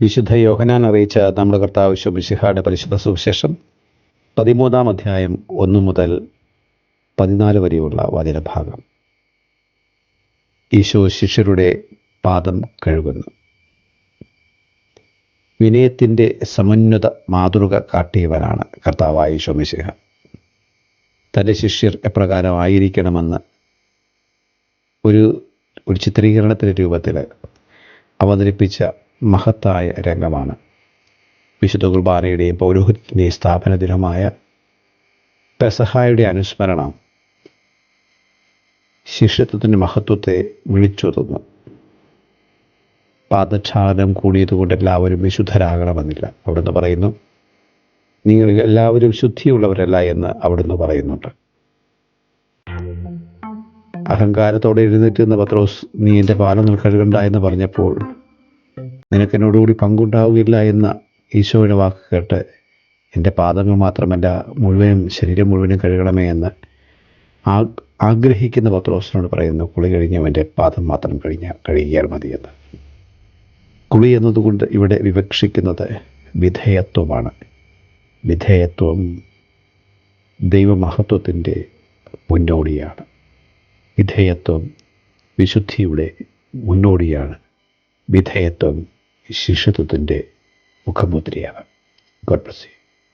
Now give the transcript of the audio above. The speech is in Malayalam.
വിശുദ്ധ യോഹനാൻ അറിയിച്ച നമ്മുടെ കർത്താവ് ശുഭിഷിഹായുടെ പരിശുദ്ധ സുവിശേഷം പതിമൂന്നാം അധ്യായം ഒന്ന് മുതൽ പതിനാല് വരെയുള്ള വചനഭാഗം ഈശോ ശിഷ്യരുടെ പാദം കഴുകുന്നു. വിനയത്തിന്റെ സമുന്നത മാതൃക കാട്ടിയവനാണ് കർത്താവായ ഈശോ മിശിഹ. തന്റെ ശിഷ്യർ എപ്രകാരമായിരിക്കണമെന്ന് ഒരു ഒരു ചിത്രീകരണത്തിന്റെ രൂപത്തിൽ അവതരിപ്പിച്ച മഹത്തായ രംഗമാണ്. വിശുദ്ധ കുർബാനയുടെയും പൗരോഹിത്യത്തിന്റെയും സ്ഥാപന ദിനമായ പെസഹായുടെ അനുസ്മരണം ശിഷ്യത്വത്തിന്റെ മഹത്വത്തെ വിളിച്ചൊതുന്നു. പാദക്ഷാലനം കൂടിയതുകൊണ്ട് എല്ലാവരും വിശുദ്ധരാകണമെന്നില്ല. അവിടുന്ന് പറയുന്നു നിങ്ങൾ എല്ലാവരും ശുദ്ധിയുള്ളവരല്ല എന്ന് അവിടുന്ന് പറയുന്നുണ്ട്. അഹങ്കാരത്തോടെ എഴുന്നേറ്റ് നിന്ന് പത്രോസ് നീ എന്റെ പാലങ്ങൾ കഴുകണ്ട എന്ന് പറഞ്ഞപ്പോൾ നിനക്ക് എന്നോടുകൂടി പങ്കുണ്ടാവുകയില്ല എന്ന ഈശോയുടെ വാക്ക് കേട്ട് എന്റെ പാദങ്ങൾ മാത്രമല്ല മുഴുവനും ശരീരം മുഴുവനും കഴുകണമേ എന്ന് ആഗ്രഹിക്കുന്ന പത്രോസിനോട് പറയുന്നു കുളി കഴിഞ്ഞവന്റെ പാദം മാത്രം കഴിഞ്ഞ കഴുകിയാൽ മതിയെന്ന്. കുളി എന്നതുകൊണ്ട് ഇവിടെ വിവക്ഷിക്കുന്നത് വിധേയത്വമാണ്. വിധേയത്വം ദൈവമഹത്വത്തിന്റെ മുന്നോടിയാണ്. വിധേയത്വം വിശുദ്ധിയുടെ മുന്നോടിയാണ്. വിധേയത്വം ശിഷ്യത്വത്തിന്റെ മുഖമുദ്രയാണ്. God bless you